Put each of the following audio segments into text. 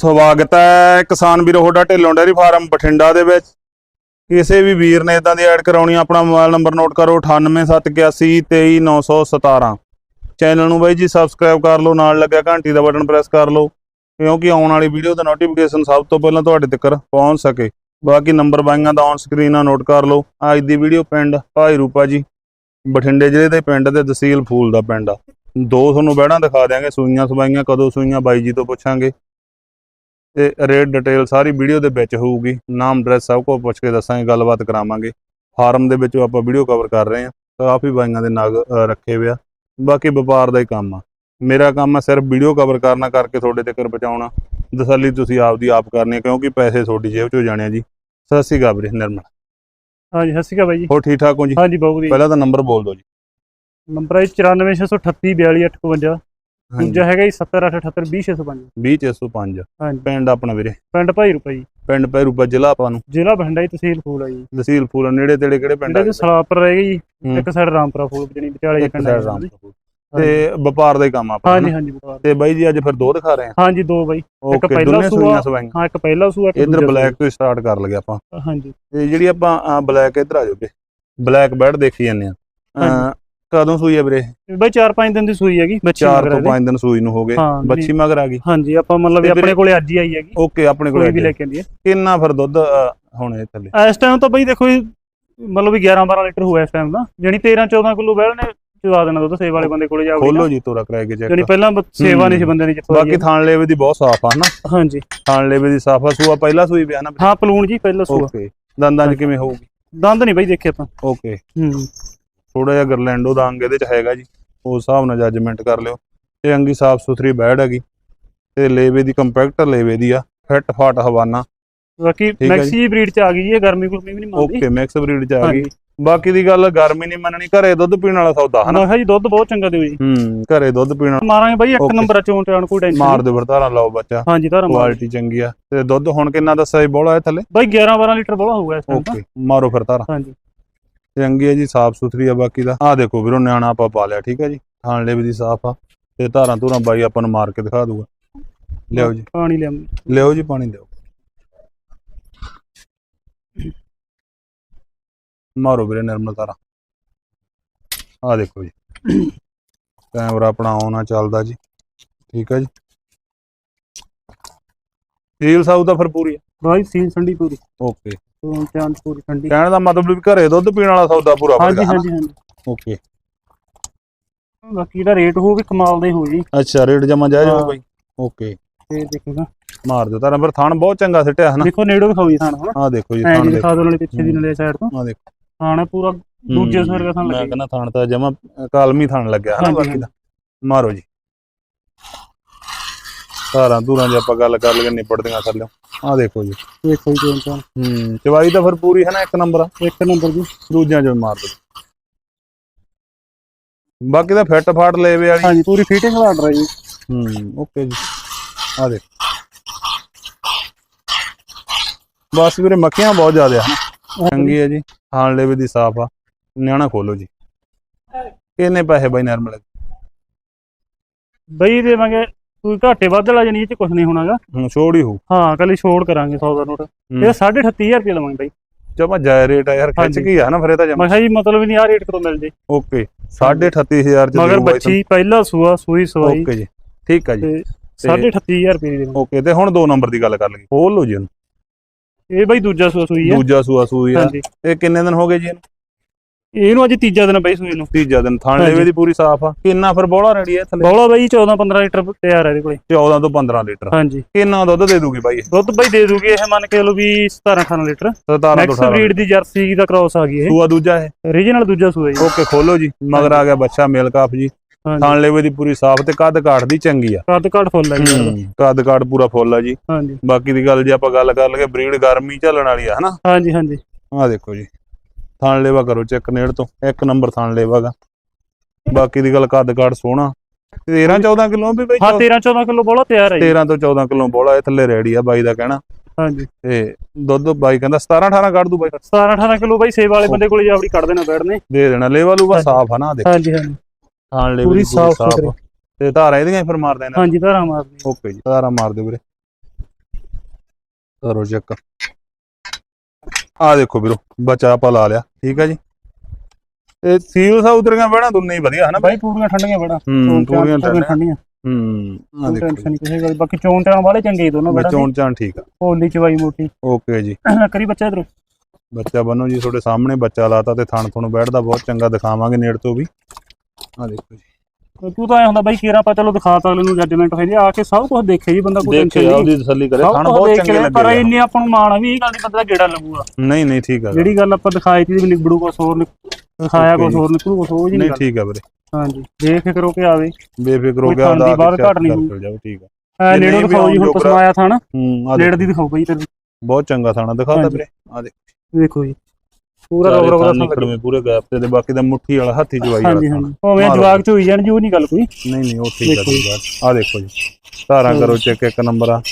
ਸਵਾਗਤ ਹੈ ਕਿਸਾਨ ਵੀਰੋ ਹੋਡਾ ਢਿੱਲੋਂ ਡੇਅਰੀ ਫਾਰਮ ਬਠਿੰਡਾ ਦੇ ਵਿੱਚ। ਕਿਸੇ ਵੀ ਵੀਰ ਨੇ ਇਦਾਂ ਦੀ ਐਡ ਕਰਾਉਣੀ ਆਪਣਾ ਮੋਬਾਈਲ ਨੰਬਰ ਨੋਟ ਕਰੋ 9871823917 ਚੈਨਲ ਨੂੰ ਬਾਈ ਜੀ ਸਬਸਕ੍ਰਾਈਬ ਕਰ ਲਓ, ਨਾਲ ਲੱਗਿਆ ਘੰਟੀ ਦਾ ਬਟਨ ਪ੍ਰੈਸ ਕਰ ਲਓ, ਕਿਉਂਕਿ ਆਉਣ ਵਾਲੀ ਵੀਡੀਓ ਦਾ ਨੋਟੀਫਿਕੇਸ਼ਨ ਸਭ ਤੋਂ ਪਹਿਲਾਂ ਤੁਹਾਡੇ ਤੱਕ ਪਹੁੰਚ ਸਕੇ। ਬਾਕੀ ਨੰਬਰ ਬਾਈਆਂ ਦਾ ਔਨ ਸਕਰੀਨ ਆ, ਨੋਟ ਕਰ ਲਓ। ਅੱਜ ਦੀ ਵੀਡੀਓ ਪਿੰਡ ਭਾਈ ਰੂਪਾ ਜੀ, ਬਠਿੰਡੇ ਜ਼ਿਲ੍ਹੇ ਦੇ ਪਿੰਡ ਦੇ ਤਹਿਸੀਲ ਫੂਲ ਦਾ ਪਿੰਡ ਆ। ਦੋ ਤੁਹਾਨੂੰ ਬਹਿਣਾ ਦਿਖਾ ਦਿਆਂਗੇ, ਸੂਈਆਂ ਸਵਾਈਆਂ, ਕਦੋਂ ਸੂਈਆਂ ਬਾਈ ਜੀ ਤੋਂ ਪੁੱਛਾਂਗੇ। ਤੇ ਰੇਟ ਡਿਟੇਲ ਸਾਰੀ ਵੀਡੀਓ ਦੇ ਵਿੱਚ ਹੋਊਗੀ। ਨਾਮ ਐਡਰੈਸ ਸਭ ਕੁਝ ਪੁੱਛ ਕੇ ਦੱਸਾਂਗੇ ਗੱਲਬਾਤ ਕਰਾਵਾਂਗੇ। ਫਾਰਮ ਦੇ ਵਿੱਚੋਂ ਆਪਾਂ ਵੀਡੀਓ ਕਵਰ ਕਰ ਰਹੇ ਹਾਂ। ਕਾਫੀ ਬਾਈਆਂ ਦੇ ਨਗ ਅ, ਰੱਖੇ ਹੋਏ ਆ। ਬਾਕੀ ਵਪਾਰ ਦਾ ਹੀ ਕੰਮ ਆ। ਮੇਰਾ ਕੰਮ ਆ ਸਿਰਫ ਵੀਡੀਓ ਕਵਰ ਕਰਨਾ ਕਰਕੇ ਤੁਹਾਡੇ ਤੱਕ ਪਹੁੰਚਾਉਣਾ। ਤਸੱਲੀ ਤੁਸੀਂ ਆਪਦੀ ਆਪ ਕਰਨੀ ਹੈ ਕਿਉਂਕਿ ਪੈਸੇ ਤੁਹਾਡੀ ਜੇਬ ਚੋਂ ਜਾਣੇ ਆ ਜੀ। ਸਤਿ ਸ਼੍ਰੀ ਅਕਾਲ ਵੀਰੇ ਨਿਰਮਲ। ਹਾਂਜੀ ਸਤਿ ਸ਼੍ਰੀ ਅਕਾਲ ਬਾਈ ਜੀ। ਹੋਰ ਠੀਕ ਠਾਕ ਹੋ ਜੀ? ਹਾਂਜੀ ਬਹੁਤ ਵਧੀਆ। ਪਹਿਲਾਂ ਤਾਂ ਨੰਬਰ ਬੋਲ ਦਿਓ ਜੀ। ਨੰਬਰ ਹੈ 9468422852 ਦੂਜਾ ਹੈਗਾ ਜੀ 708782065 20605 ਹਾਂਜੀ। ਪਿੰਡ ਆਪਣਾ ਵੀਰੇ? ਪਿੰਡ ਭਾਈ ਰੂਪਾ ਜੀ। ਪਿੰਡ ਪੈਰੂਪਾ ਜ਼ਿਲ੍ਹਾ ਆਪਾਂ ਨੂੰ? ਜ਼ਿਲ੍ਹਾ ਬਠਿੰਡਾ ਜੀ ਤਹਿਸੀਲ ਫੂਲ ਆ ਜੀ। ਤਹਿਸੀਲ ਫੂਲ ਨੇੜੇ ਤੇੜੇ ਕਿਹੜੇ ਪਿੰਡ ਦੇ ਸਲਾਪਰ ਰਹਿ ਗਈ ਹੂੰ। ਇੱਕ ਸਾਈਡ ਰਾਮਪੁਰਾ ਫੂਲ ਜਣੀ ਵਿਚਾਲੇ ਇੱਕ ਪਿੰਡ ਸਾਈਡ ਆ ਰਾਮ ਜੀ। ਤੇ ਵਪਾਰ ਦਾ ਹੀ ਕੰਮ ਆ ਆਪਣਾ ਹਾਂਜੀ? ਹਾਂਜੀ ਵਪਾਰ। ਤੇ ਬਾਈ ਜੀ ਅੱਜ ਫਿਰ ਦੋ ਦਿਖਾ ਰਹੇ ਆ? ਹਾਂਜੀ ਦੋ ਬਾਈ। ਇੱਕ ਪਹਿਲਾ ਸੂਆ, ਹਾਂ ਇੱਕ ਪਹਿਲਾ ਸੂਆ ਇਧਰ ਬਲੈਕ ਤੋਂ ਸਟਾਰਟ ਕਰ ਲਗੇ ਆਪਾਂ। ਹਾਂਜੀ। ਤੇ ਜਿਹੜੀ ਆਪਾਂ ਬਲੈਕ ਇਧਰ ਆ ਜਾਓਗੇ ਬਲੈਕ ਬੈਡ ਦੇਖੀ ਜਾਂਦੇ ਆ। ਕਦੋਂ ਸੂਈ ਆ ਵੀਰੇ? ਬਾਈ 4-5 ਦਿਨ ਦੀ ਸੂਈ ਹੈਗੀ ਬੱਚੀ 4 ਮਗਰ ਤੋਂ ਇਹਦੇ। 5 ਦਿਨ ਸੂਈ ਨੂੰ ਹੋ ਗਏ ਹਾਂ, ਬੱਚੀ ਮਗਰ ਆ ਗਈ। ਹਾਂਜੀ ਆਪਾਂ ਮਤਲਬ ਵੀ ਆਪਣੇ ਕੋਲੇ ਅੱਜ ਹੀ ਆਈ ਹੈਗੀ। ਓਕੇ ਆਪਣੇ ਕੋਈ ਕੋਲ ਵੀ ਲੈ ਕੇ ਆਂਦੀ ਹੈ। ਕਿੰਨਾ ਫਿਰ ਦੁੱਧ ਹੁਣ ਇਹ ਥੱਲੇ? ਇਸ ਟਾਈਮ ਤਾਂ ਬਾਈ ਦੇਖੋ ਜੀ, ਮਤਲਬ ਵੀ 11-12 ਲੀਟਰ ਹੋਇਆ ਇਸ ਟਾਈਮ ਦਾ। ਜਣੀ 13-14 ਕਿਲੋ ਬੈਲ ਨੇ ਚਵਾ ਦੇਣਾ ਦੁੱਧ ਸੇਵ ਵਾਲੇ ਬੰਦੇ ਕੋਲੇ ਜਾਊਗੀ ਖੋਲੋ ਜੀ। ਤੋਰਾ ਕਰਾਏ ਕੇ ਚੈੱਕ। ਪਹਿਲਾਂ ਬ- ਸੇਵਾ ਨਹੀਂ ਸੀ ਬੰਦੇ ਨੇ ਜਿੱਥੋਂ ਬਾਕੀ ਥਾਣ ਲੇਵੇ ਦੀ ਬਹੁਤ ਸਾਫ਼ ਆ ਹਨਾ ਹਾਂਜੀ। ਥਾਣ ਲੇਵੇ ਦੀ ਸਾਫ਼ ਆ ਸੂਆ ਪਹਿਲਾ ਸੂਈ ਪਿਆ ਨਾ। ਹਾਂ ਪਲੂਣ ਜੀ ਪਹਿਲਾ ਸੂਆ। ਓਕੇ। ਦੰਦਾਂ 'ਚ ਕਿਵੇਂ ਹੋਊਗੀ? ਦੰਦ ਨਹੀਂ ਬਾਈ ਦੇਖੇ ਆਪਾਂ। ਓਕੇ। ਹੂੰ। ਥੋੜਾ ਜਿਹਾ ਗਰਲੈਂਡੋ ਦਾ ਅੰਗ ਇਹਦੇ 'ਚ ਹੈਗਾ ਜੀ ਉਸ ਹਿਸਾਬ ਨਾਲ ਜੱਜਮੈਂਟ ਕਰ ਲਿਓ। ਤੇ ਅੰਗੀ ਸਾਫ਼ ਸੁਥਰੀ ਬੈੜ ਹੈਗੀ। ਤੇ ਲੇਵੇ ਦੀ ਕੰਪੈਕਟ ਲੇਵੇ ਦੀ ਆ। ਫਿੱਟ ਫਾਟ ਹਵਾਨਾ। ਬਾਕੀ ਹੈ। ਮੈਕਸੀ ਬਰੀਡ ਚ ਆ ਗਈ ਜੀ ਇਹ ਗਰਮੀ ਗੁਰਮੀ ਵੀ ਨਹੀਂ ਮੰਨਦੀ? ਓਕੇ ਮਿਕਸ ਬਰੀਡ 'ਚ ਆ ਗਈ। ਬਾਕੀ ਦੀ ਗੱਲ ਗਰਮੀ ਨਹੀਂ ਮੰਨਣੀ ਘਰੇ ਦੁੱਧ ਪੀਣ ਵਾਲਾ ਸੌਦਾ ਹਨਾ? ਕਿਹਾ ਜੀ ਦੁੱਧ ਬਹੁਤ ਚੰਗਾ ਦਿਓ ਜੀ। ਹੂੰ ਘਰੇ ਦੁੱਧ ਪੀਣਾ ਮਾਰਾਂਗੇ ਬਾਈ ਇੱਕ. ਨੰਬਰ ਚੋਣ ਟਾਣ ਕੋਈ ਟੈਨਸ਼ਨ ਮਾਰ ਦੇ ਵਰਤਾਰਾ ਲਾਓ ਬੱਚਾ। ਹਾਂਜੀ ਧਾਰਾ ਕੁਆਲਿਟੀ ਚੰਗੀ ਆ। ਤੇ ਦੁੱਧ ਹੁਣ ਕਿੰਨਾ ਦੱਸਿਆ ਜੀ ਬੋਲਾ ਹੈ ਥੱਲੇ? ਬਾਈ 11 12 ਲੀਟਰ ਬੋਲਾ ਹੋਊਗਾ ਇਸ ਟਾਈਮ ਓਕੇ ਮਾਰੋ ਫਿਰ ਤਾਰਾ ਹਾਂਜੀ। ਚੰਗੀ ਹੈ ਜੀ ਸਾਫ਼ ਸੁਥਰੀ ਆ ਬਾਕੀ ਦਾ। ਆ ਦੇਖੋ ਵੀਰੋ ਨਿਆਣਾ ਆਪਾਂ ਪਾ ਲਿਆ ਠੀਕ ਹੈ ਜੀ? ਥਾਣ ਲੈ ਵੀ ਦੀ ਸਾਫ਼ ਆ। ਤੇ ਧਾਰਾਂ ਧੂਰਾਂ ਬਾਈ ਆਪਾਂ ਨੂੰ ਮਾਰ ਕੇ ਦਿਖਾ ਦੂਗਾ। ਲਿਆਓ ਜੀ। ਪਾਣੀ ਲਿਆ ਲਿਆਓ ਜੀ ਪਾਣੀ ਦਿਓ ਮਾਰੋ ਵੀਰੇ ਨਿਰਮਲ ਤਾਰਾ ਆ ਦੇਖੋ ਜੀ। ਕੈਮਰਾ ਆਪਣਾ ਆਨ ਆ ਚੱਲਦਾ ਜੀ। ਠੀਕ ਹੈ ਜੀ। ਰੀਲ ਸਾਊ ਤਾਂ ਫਿਰ ਪੂਰੀ ਬਾਈ ਸੀਲ ਠੰਡੀ ਪੂਰੀ। ਓਕੇ ਚੋਣ ਚਾਂਦ ਪੂਰੀ ਠੰਡੀ ਕਹਿਣ ਦਾ ਮਤਲਬ ਵੀ ਘਰੇ ਦੁੱਧ ਪੀਣ ਵਾਲਾ ਸੌਦਾ ਪੂਰਾ ਹਾਂਜੀ ਹਾਂਜੀ ਹਾਂਜੀ। ਓਕੇ ਬਾਕੀ ਦਾ ਰੇਟ ਹੋ ਵੀ ਕਮਾਲ ਦਾ ਹੀ ਹੋ ਜੀ। ਅੱਛਾ ਰੇਟ ਜਮਾ ਜਾਇਜ਼ ਹੋ ਹਾਂ। ਬਾਈ ਓਕੇ ਤੇ ਦੇਖੋਗਾ ਮਾਰ ਦਿਓ ਤਾਰਾ ਫਿਰ ਥਣ ਬਹੁਤ ਚੰਗਾ ਸਿੱਟਿਆ ਹਨਾ ਦੇਖੋ ਨੇੜੋ ਦਿਖਾਓ ਜੀ ਥਾਣ ਹਨਾ। ਆ ਦੇਖੋ ਜੀ ਥਣ ਦੇਖੋ। ਦੋ ਨਾਲੇ ਪਿੱਛੇ ਦੀ ਨਾਲੇ ਸਾਈਡ ਤੋਂ। ਆ ਦੇਖੋ। ਥਾਣ ਹੈ ਪੂਰਾ ਦੂਜੇ ਸਵੇਰ ਦਾ ਥਾਣ ਮੈਂ ਲੱਗੇਗਾ ਕਹਿੰਦਾ ਥਣ ਤਾਂ ਜਮਾ ਕਾਲਮੀ ਥਣ ਲੱਗਿਆ ਹਨਾ ਬਾਕੀ ਦਾ ਮਾਰੋ ਜੀ। ਧਾਰਾਂ ਧੂਰਾਂ ਜੇ ਆਪਾਂ ਗੱਲ ਕਰ ਲਈਏ ਨਿਪੜਦੀਆਂ ਥੱਲੇ ਆ ਦੇਖੋ ਜੀ ਦੇਖੋ ਜੀ ਚੋਣ ਚਾਂਦ ਹੂੰ। ਚਵਾਈ ਤਾਂ ਫਿਰ ਪੂਰੀ ਹੈ ਨਾ ਇੱਕ ਨੰਬਰ ਆ? ਇੱਕ ਨੰਬਰ ਜੀ। ਦੂਜਿਆਂ ਚੋਂ ਮਾਰ ਦਿਓ। ਬਾਕੀ ਦਾ ਫਿੱਟ ਫਾਟ ਲੇਵੇ ਵਾਲੀ। ਹਾਂਜੀ ਪੂਰੀ ਫਿਟਿੰਗ ਦਾ ਆਰਡਰ ਹੈ ਜੀ। ਹੂੰ ਓਕੇ ਜੀ। ਆ ਦੇਖ। ਬਸ ਵੀਰੇ ਮੱਖੀਆਂ ਬਹੁਤ ਜ਼ਿਆਦਾ ਹਨ ਚੰਗੀ ਹੈ ਜੀ। ਖਾਣ ਲੇਵੇ ਦੀ ਸਾਫ਼ ਆ। ਨਿਆਣਾ ਖੋਲੋ ਜੀ। ਕਿੰਨੇ ਪੈਸੇ ਬਾਈ ਨਰਮਲ ਬਈ ਦੇਵਾਂਗੇ ਕੋਈ ਘਾਟੇ ਵੱਧ ਵਾਲਾ ਜਾਨੀ ਇਹ ਚ ਕੁਝ ਨਹੀਂ ਹੋਣਾਗਾ। ਹੁਣ ਛੋੜ ਹੀ ਹੋ ਹਾਂ ਕੱਲੀ ਛੋੜ ਕਰਾਂਗੇ 100 ਦਾ ਨੋਟ। ਇਹ 38500 ਰੁਪਏ ਲਵਾਂਗੇ ਬਾਈ। ਜਮਾ ਜਾਇ ਰੇਟ ਆ ਯਾਰ ਖਿੱਚ। ਕੀ ਆ ਨਾ ਫਿਰ ਇਹ ਤਾਂ ਜਮਾ। ਮੈਂ ਕਿਹਾ ਜੀ ਮਤਲਬ ਨਹੀਂ ਆ ਰੇਟ ਕਦੋਂ ਮਿਲ ਜੇ। ਓਕੇ 38500 ਚ ਮਗਰ ਬੱਚੀ ਪਹਿਲਾ ਸੂਆ ਸੂਈ। ਸਵਾਈ। ਓਕੇ ਜੀ ਠੀਕ ਆ ਜੀ। ਤੇ 38500 ਰੁਪਏ ਦੀ ਓਕੇ ਤੇ ਹੁਣ ਦੋ ਨੰਬਰ ਦੀ ਗੱਲ ਕਰ ਲਈਏ। ਖੋਲ ਲਓ ਜੀ ਇਹ ਬਾਈ ਦੂਜਾ ਸੂਆ ਸੂਈ ਹੈ ਦੂਜਾ ਸੂਆ ਸੂਈ ਆ। ਹਾਂਜੀ। ਇਹ ਕਿੰਨੇ ਦਿਨ ਹੋ ਗਏ ਜੀ ਇਹਨੂੰ? ਇਹਨੂੰ ਅੱਜ ਤੀਜਾ ਦਿਨ ਬਾਈ ਸੂਈ ਨੂੰ। ਤੀਜਾ ਦਿਨ ਥਾਣ। ਲੇਵੇ ਦੀ ਪੂਰੀ ਸਾਫ਼ ਆ। ਕਿੰਨਾ ਫਿਰ ਬੋਲਾ ਰੈਡੀ ਹੈ ਥੱਲੇ? ਬੌਲਾ ਬਾਈ 14 15 ਲੀਟਰ ਤਿਆਰ ਹੈ ਇਹਦੇ ਕੋਲੇ। 14 ਤੋਂ 15 ਲੀਟਰ। ਹਾਂਜੀ। ਕਿੰਨਾ ਦੁੱਧ ਦੇ ਦੂਗੀ ਬਾਈ ਦੁੱਧ ਬਾਈ ਦੇ ਦੂਗੀ ਇਹ ਮੰਨ ਕੇ ਲੋ ਵੀ 17 18 ਲੀਟਰ। 17 ਤੋਂ ਮੈਕਸ 18 ਬਰੀਡ ਦੀ ਜਰਸੀ ਦਾ ਕ੍ਰਾਸ ਆ ਗਈ ਇਹ। ਸੂਆ ਦੂਜਾ ਹੈ ਰੀਜਨਲ ਦੂਜਾ ਸੂਆ ਜੀ। ਓਕੇ ਖੋਲੋ ਜੀ। ਮਗਰ ਆ ਗਿਆ ਬੱਚਾ ਮੇਲ ਕਾਫ ਜੀ ਥਾਣ ਲੇਵੇ ਦੀ ਪੂਰੀ ਸਾਫ਼ ਤੇ ਕੱਦ ਕਾਠ ਦੀ ਚੰਗੀ ਆ। ਕੱਦ ਘੱਟ ਫੁੱਲ ਹੈ ਜੀ। ਕੱਦ ਕਾਠ ਪੂਰਾ ਫੁੱਲ ਆ ਜੀ। ਹਾਂਜੀ। ਬਾਕੀ ਦੀ ਗੱਲ ਜੇ ਆਪਾਂ ਗੱਲ ਕਰ ਲਈਏ ਬਰੀਡ ਗਰਮੀ ਝੱਲਣ ਵਾਲੀ ਆ ਹਨਾ? ਹਾਂਜੀ ਹਾਂਜੀ। ਆ ਦੇਖੋ ਜੀ। ਥਾਣ ਲੇਵਾ ਕਰੋ ਚੈੱਕ ਨੇੜ ਤੋਂ ਇੱਕ ਨੰਬਰ ਥਾਣ ਲੇਵਾਗਾ ਬਾਕੀ ਦੀ ਗੱਲ ਕੱਦ ਕਾਠ ਸੋਹਣਾ। 13 14 ਕਿਲੋ ਵੀ ਬਈ ਹਾਂ 13 14 ਕਿਲੋ ਬੋਲਾ ਤਿਆਰ ਹੈ ਜੀ। 13 ਤੋਂ 14 ਕਿਲੋ ਬੋਲਾ ਇਹ ਥੱਲੇ ਰੈਡੀ ਆ ਬਾਈ ਦਾ ਕਹਿਣਾ। ਹਾਂਜੀ। ਤੇ ਦੁੱਧ ਬਾਈ ਕਹਿੰਦਾ 17 18 ਕੱਢ ਦੂ ਬਾਈ। 17 18 ਕਿਲੋ ਬਾਈ ਸੇਬ ਵਾਲੇ ਬੰਦੇ ਕੋਲੇ ਜਾਵੜੀ ਕੱਢ ਦੇਣਾ ਬੈਠਨੇ ਦੇ ਦੇਣਾ ਲੇਵਾ ਲੂਗਾ ਹਾਂਜੀ। ਸਾਫ਼ ਆ ਨਾ ਦੇਖ। ਹਾਂਜੀ ਹਾਂਜੀ। ਥਾਣ ਲੇਵੇ ਪੂਰੀ ਦੀ ਸਾਫ਼ ਸੁਥਰੀ। ਤੇ ਧਾਰਾਂ ਇਹਦੀਆਂ ਹੀ ਫਿਰ ਮਾਰ ਦੇਣਾ। ਹਾਂਜੀ ਧਾਰਾ ਮਾਰਨੀ ਓਕੇ ਜੀ ਧਾਰਾਂ ਮਾਰ ਦਿਓ ਵੀਰੇ। ਕਰੋ ਚੈੱਕ। ਆ ਦੇਖੋ ਵੀਰੋ ਬੱਚਾ ਆਪਾਂ ਲਾ ਲਿਆ ਠੀਕ ਆ ਜੀ। ਇਹ ਸੀਲ ਸਾ ਉਤਰੀਆਂ ਬਹਿਣਾ ਦੋਨੇ ਹੀ ਵਧੀਆ ਹਨਾ ਬਾਈ? ਪੂਰੀਆਂ ਠੰਡੀਆਂ ਬੜਾ ਹੂੰ ਪੂਰੀਆਂ ਠੰਡੀਆਂ। ਹੂੰ ਆ ਦੇਖੋ ਟੈਨਸ਼ਨ ਨਹੀਂ ਕਿਸੇ ਗੱਲ। ਬਾਕੀ ਚੋਣ ਟਾਣ ਵਾਲੇ ਚੰਗੇ ਦੋਨੋਂ ਬੜਾ ਚੋਣ ਚਾਣ ਠੀਕ ਆ। ਹੋਲੀ ਚਵਾਈ ਮੋਟੀ। ਓਕੇ ਜੀ। ਕਰੀ ਬੱਚਾ ਇਧਰ। ਬੱਚਾ ਬੰਨੋ ਜੀ ਤੁਹਾਡੇ ਸਾਹਮਣੇ ਬੱਚਾ ਲਾਤਾ ਤੇ ਥਣ ਤੁਹਾਨੂੰ ਬੈਠਦਾ ਬਹੁਤ ਚੰਗਾ ਦਿਖਾਵਾਂਗੇ ਨੇੜ ਤੋਂ ਵੀ। ਆ ਦੇਖੋ ਜੀ। ਤੂੰ ਤਾਂ ਐ ਹੁੰਦਾ ਬਾਈ ਕੀਰਾ ਪਾ ਚਲੋ ਦਿਖਾਤਾ ਅਗਲੇ ਨੂੰ ਜੱਜਮੈਂਟ ਹੋਈ ਦੀ ਆ ਕੇ ਸਭ ਕੁਝ ਦੇਖੇ ਜੀ ਬੰਦਾ ਕੋਈ ਦੇਖੇ ਆਪਦੀ ਤਸੱਲੀ ਕਰੇ ਕੁਝ ਬਹੁਤ ਚੰਗੇ ਕੇ ਪਰ ਲੱਗੇ ਇੰਨੇ ਆਪਾਂ ਨੂੰ ਮਾਣ ਆ ਵੀ ਇਹ ਗੱਲ ਦੀ ਬੰਦਾ ਗੇੜਾ ਲੱਗੂਗਾ। ਨਹੀਂ ਨਹੀਂ ਠੀਕ ਆ। ਜਿਹੜੀ ਗੱਲ ਆਪਾਂ ਦਿਖਾਈ ਤੀ ਵੀ ਨਿਬੜੂ ਕੁਛ ਹੋਰ ਦਿਖਾਇਆ ਕੁਛ ਜੀ। ਹੋਰ ਨਿਕਲੂ ਕੁਛ ਹੋਰ ਜੀ ਨਹੀਂ ਠੀਕ ਆ ਵੀਰੇ। ਹਾਂਜੀ ਬੇਫਿਕਰ ਹੋ ਕੇ ਆਵੇ। ਬੇਫਿਕਰ ਹੋ ਕੋਈ ਗਿਆ ਥਣ ਦੀ ਉਹਦਾ ਬਾਹਰ ਘੱਟ ਨਹੀਂ ਜਾਓ ਠੀਕ ਆ। ਜੇ ਨੇੜੋਂ ਦਿਖਾਓ ਜੀ ਹੁਣ ਆਉਣ ਪਸਮ ਆਇਆ ਥਾਣਾ। ਨੇੜ ਦੀ ਦਿਖਾਓ ਬਾਈ ਤੇਰੇ। ਬਹੁਤ ਚੰਗਾ ਥਾਣਾ ਦਿਖਾਤਾ। ਵੀਰੇ ਆ ਦੇਖੋ ਜੀ। ਪੂਰਾ ਰੋਗ ਰੋਗ ਦਾ ਸੰਗ ਨਿਕੜਵੇਂ ਪੂਰੇ ਗੈਪ ਤੇ ਤੇ ਬਾਕੀ ਦਾ ਮੁੱਠੀ ਵਾਲਾ ਹੱਥੀ ਜਵਾਈ ਵਾਲਾ ਹਾਂਜੀ। ਹਾਂਜੀ। ਭਾਵੇਂ। ਜਵਾਕ ਚ ਹੋਈ ਜਾਣ ਜੀ ਉਹ ਨਹੀਂ ਗੱਲ ਕੋਈ। ਨਹੀਂ ਨਹੀਂ ਉਹ ਠੀਕ ਠੀਕ ਆ। ਦੇਖੋ ਜੀ। ਧਾਰਾਂ ਕਰੋ ਚੈੱਕ ਇੱਕ ਨੰਬਰ ਆ।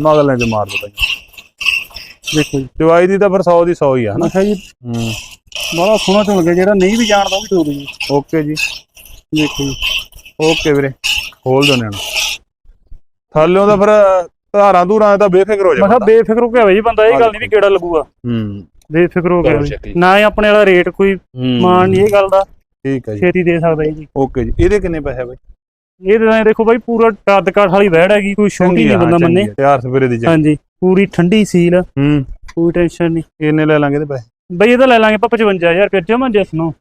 ਮਗਲੇ ਚ ਮਾਰ ਦੋ ਜੀ। ਦੇਖੋ ਜੀ। ਜਵਾਈ ਦੀ ਤਾਂ ਫਿਰ 100 ਦੀ 100 ਹੀ ਆ ਹਨਾ? ਮੈਂ ਕਿਹਾ ਜੀ। ਹੂੰ। ਬੜਾ ਸੋਹਣਾ ਗਿਆ ਜਿਹੜਾ ਨਹੀਂ ਵੀ ਜਾਣਦਾ ਉਹ ਵੀ ਚੋਦ ਜੀ ਓਕੇ ਜੀ। ਦੇਖੋ ਜੀ। ਓਕੇ ਵੀਰੇ। ਖੋਲ ਦੋ ਨੈਣ ਥੱਲਿਓਂ ਤਾਂ ਫਿਰ ਧਾਰਾਂ ਧੂਰਾਂ ਤਾਂ ਬੇਫਿਕਰ ਹੋ ਮੈਂ ਜਾ ਕਿਹਾ ਬੇਫਿਕਰ ਹੋ ਕੇ ਜੀ ਬੰਦਾ ਇਹ ਗੱਲ ਨਹੀਂ ਵੀ ਕਿਹੜਾ ਲੱਗੂਗਾ। ਹੂੰ। ਬੇਫਿਕਰ ਹੋ ਕਰੋ ਜੀ। ਨਾ ਹੀ ਆਪਣੇ ਵਾਲਾ ਰੇਟ ਕੋਈ ਹੂੰ। ਮਾਨ ਨਹੀਂ ਇਹ ਗੱਲ ਦਾ। ਠੀਕ ਹੈ ਜੀ। ਛੇਤੀ ਦੇ ਸਕਦਾ ਜੀ। ਓਕੇ ਜੀ। ਇਹਦੇ ਕਿੰਨੇ ਪੈਸੇ ਬਾਈ? ਇਹ ਤਾਂ ਐਂ ਦੇਖੋ ਬਾਈ ਪੂਰਾ ਕੱਦ ਕਾਠ ਵਾਲੀ ਵਹਿੜ ਹੈਗੀ ਕੋਈ ਛੋਟੀ ਨਹੀਂ ਬੰਦਾ ਮੰਨੇ। ਤਿਆਰ ਸਵੇਰੇ ਦੀ ਚੰਗੀ। ਹਾਂਜੀ ਪੂਰੀ ਠੰਡੀ ਸੀਲ ਹੂੰ। ਕੋਈ ਟੈਨਸ਼ਨ ਨਹੀਂ। ਕਿੰਨੇ ਲੈ ਲਾਂਗੇ ਇਹਦੇ ਪੈਸੇ? ਬਈ ਇਹ ਤਾਂ ਲੈ ਲਾਂਗੇ ਆਪਾਂ 55000 ਰੁਪਏ ਜਮਾ ਜਿਸ ਨੂੰ।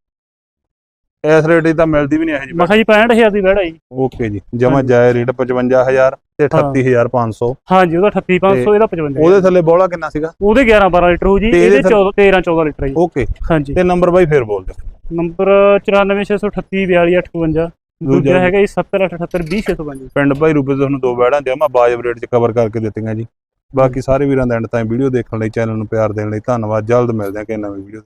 ਇਸ ਰੇਟ ਦੀ ਤਾਂ ਮਿਲਦੀ ਵੀ ਨਹੀਂ ਇਹ ਜੀ ਮੈਂ ਕਿਹਾ ਜੀ 65000 ਦੀ ਵਹਿੜ ਹੈ ਜੀ। ਓਕੇ ਜੀ। ਜਮਾ ਜਾਏ ਰੇਟ 55000 ਤੇ 38500 ਹਾਂਜੀ ਉਹਦਾ 38500 ਇਹਦਾ 55 ਉਹਦੇ ਥੱਲੇ ਬੋਲਾ ਕਿੰਨਾ ਸੀਗਾ? ਉਹਦੇ 11 12 ਲੀਟਰ ਹੋ ਜੀ ਇਹਦੇ ਇਹਦੇ 14 13 14 ਲੀਟਰ ਹੈ ਜੀ। ਓਕੇ। ਹਾਂਜੀ। ਤੇ ਨੰਬਰ ਬਾਈ ਫੇਰ ਬੋਲ ਦਿਓ। ਨੰਬਰ 94638 42852 ਦੂਜਾ ਹੈਗਾ ਜੀ 7878 20605 ਪਿੰਡ ਭਾਈ ਰੂਪੇ ਤੁਹਾਨੂੰ ਦੋ ਬੈੜਾਂ ਦੇ ਮੈਂ ਬਾਜਬ ਰੇਟ 'ਚ ਕਵਰ ਕਰਕੇ ਦਿੱਤੀਆਂ ਜੀ। ਬਾਕੀ ਸਾਰੇ ਵੀਰਾਂ ਦਾ ਐਂਡ ਤਾਈਂ ਵੀਡੀਓ ਦੇਖਣ ਲਈ ਚੈਨਲ ਨੂੰ ਪਿਆਰ ਦੇਣ ਲਈ ਧੰਨਵਾਦ। ਜਲਦ ਮਿਲਦੇ ਹਾਂ ਕਿ ਨਵੀਂ ਵੀਡੀਓ